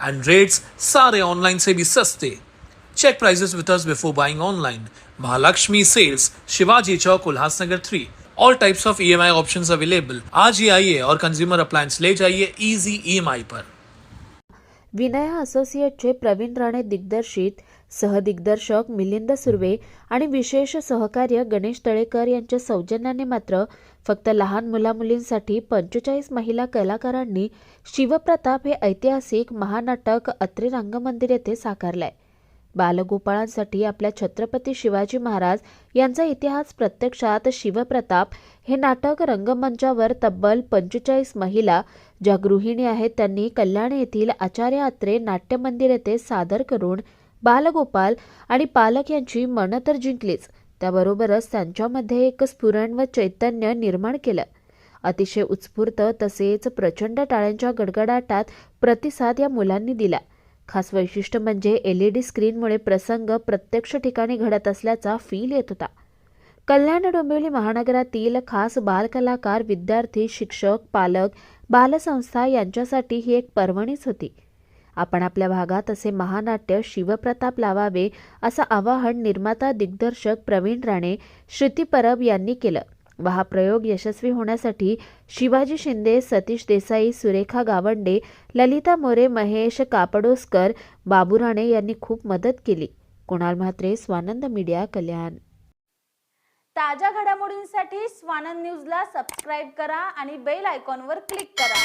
and rates sare online se bhi saste check prices with us before buying online mahalakshmi sales shivaji chowk ulhasnagar 3 all types of EMI options available आज ही आइए और consumer appliance ले जाइए easy EMI पर विनया असोसिएटचे प्रवीण राणे दिग्दर्शित सहदिग्दर्शक मिलिंद सुर्वे आणि विशेष सहकार्य गणेश तळेकर यांच्या सौजन्याने मात्र फक्त लहान मुलामुलींसाठी पंचेचाळीस महिला कलाकारांनी शिवप्रताप हे ऐतिहासिक महानाटक अत्रे रंगमंदिर येथे साकारलंय. बालगोपाळांसाठी आपल्या छत्रपती शिवाजी महाराज यांचा इतिहास प्रत्यक्षात शिवप्रताप हे नाटक रंगमंचावर तब्बल पंचेचाळीस महिला ज्या गृहिणी आहेत. त्यांनी कल्याण येथील आचार्य अत्रे नाट्यमंदिर येथे सादर करून बालगोपाल आणि पालक यांची मनं तर जिंकलीच. त्याबरोबरच त्यांच्यामध्ये एक स्फुरण व चैतन्य निर्माण केलं. अतिशय उत्स्फूर्त तसेच प्रचंड टाळ्यांच्या गडगडाटात प्रतिसाद या मुलांनी दिला. खास वैशिष्ट्य म्हणजे एल ई डी स्क्रीनमुळे प्रसंग प्रत्यक्ष ठिकाणी घडत असल्याचा फील येत होता. कल्याण डोंबिवली महानगरातील खास बालकलाकार विद्यार्थी शिक्षक पालक बालसंस्था यांच्यासाठी ही एक पर्वणीच होती. आपण आपल्या भागात असे महानाट्य शिवप्रताप लावावे असं आवाहन निर्माता दिग्दर्शक प्रवीण राणे श्रुती परब यांनी केलं. व हा प्रयोग यशस्वी होण्यासाठी शिवाजी शिंदे सतीश देसाई सुरेखा गावंडे ललिता मोरे महेश कापडोसकर बाबू राणे यांनी खूप मदत केली. कुणाल म्हात्रे स्वानंद मीडिया कल्याण. ताज्या घडामोडींसाठी स्वानंद न्यूजला सबस्क्राईब करा आणि बेल आयकॉनवर क्लिक करा.